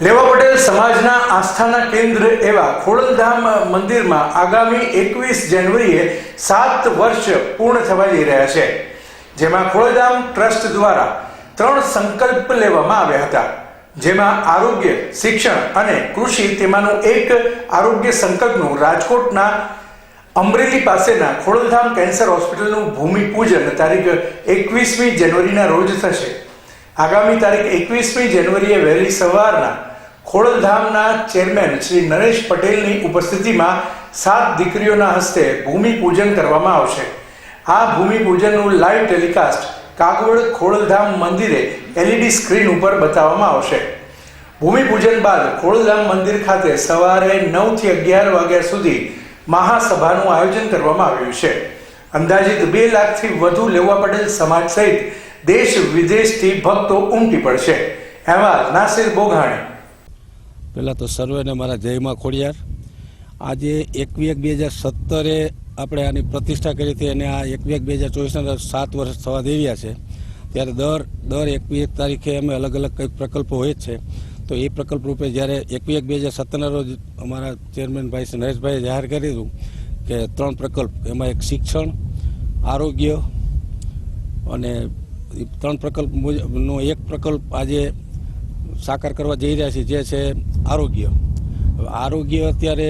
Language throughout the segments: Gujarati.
લેવા પટેલ સમાજના આસ્થાના કેન્દ્ર એવા ખોડલધામ મંદિરમાં આગામી એકવીસ જાન્યુઆરીએ સાત વર્ષ પૂર્ણ થવા જઈ રહ્યા છે. જેમાં ખોડલધામ ટ્રસ્ટ દ્વારા ત્રણ સંકલ્પ લેવામાં આવ્યા હતા. જેમાં આરોગ્ય, શિક્ષણ અને કૃષિ તેમાંનું એક આરોગ્ય સંકલ્પનું રાજકોટના અમરેલી પાસેના ખોડલધામ કેન્સર હોસ્પિટલનું ભૂમિપૂજન તારીખ એકવીસમી જાન્યુઆરીના રોજ થશે. આગામી તારીખ એકવીસમી જાન્યુઆરીએ વહેલી સવારના ખોડલધામના ચેરમેન શ્રી નરેશ પટેલની ઉપસ્થિતિમાં સાત દીકરીઓના હસ્તે ભૂમિપૂજન કરવામાં આવશે. આ ભૂમિપૂજનનું લાઈવ ટેલિકાસ્ટ કાગવડ ખોડલધામ મંદિરે એલઈડી સ્ક્રીન ઉપર બતાવવામાં આવશે. ભૂમિપૂજન બાદ ખોડલધામ મંદિર ખાતે સવારે નવથી અગિયાર વાગ્યા સુધી મહાસભાનું આયોજન કરવામાં આવ્યું છે. અંદાજિત બે લાખથી વધુ લેવા પટેલ સમાજ સહિત દેશ વિદેશથી ભક્તો ઉમટી પડશે. અહેવાલ નાસિર બોઘાણી. પહેલાં તો સર્વેને મારા જયમાં ખોડિયાર. આજે એકવી એક બે હજાર સત્તરે આપણે આની પ્રતિષ્ઠા કરી હતી અને આ એકવી એક બે હજાર ચોવીસના સાત વર્ષ થવા રહ્યા છે. ત્યારે દર દર એકવી એક તારીખે અમે અલગ અલગ કંઈક પ્રકલ્પો હોય જ છે. તો એ પ્રકલ્પ રૂપે જ્યારે એકવી એક બે હજાર સત્તરના રોજ અમારા ચેરમેન ભાઈ નરેશભાઈએ જાહેર કર્યું કે ત્રણ પ્રકલ્પ, એમાં એક શિક્ષણ, આરોગ્ય અને ત્રણ પ્રકલ્પ મુજબનો એક પ્રકલ્પ આજે સાકાર કરવા જઈ રહ્યા છીએ જે છે આરોગ્ય. આરોગ્ય અત્યારે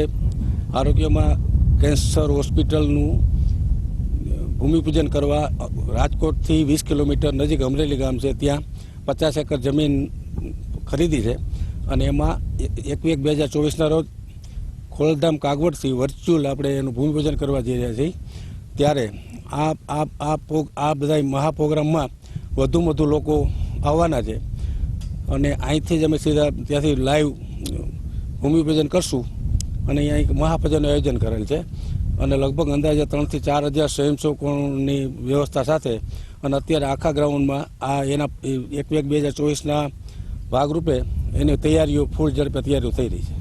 આરોગ્યમાં કેન્સર હોસ્પિટલનું ભૂમિપૂજન કરવા રાજકોટથી વીસ કિલોમીટર નજીક અમરેલી ગામ છે, ત્યાં પચાસ એકર જમીન ખરીદી છે. અને એમાં એક એક બે હજાર ચોવીસના રોજ ખોલધામ કાગવડથી વર્ચ્યુઅલ આપણે એનું ભૂમિપૂજન કરવા જઈ રહ્યા છીએ. ત્યારે આ આ આ આ બધા મહાપ્રોગ્રામમાં વધુ વધુ લોકો આવવાના છે. અને અહીંથી જ અમે સીધા ત્યાંથી લાઈવ ભૂમિપૂજન કરશું. અને અહીંયા એક મહાપૂજનનું આયોજન કરેલ છે. અને લગભગ અંદાજે ત્રણથી ચાર હજાર સ્વયંસેવકોની વ્યવસ્થા સાથે અને અત્યારે આખા ગ્રાઉન્ડમાં આ એના એક એક બે હજાર ચોવીસના ભાગરૂપે એની તૈયારીઓ ફૂલ ઝડપે તૈયારીઓ થઈ રહી છે.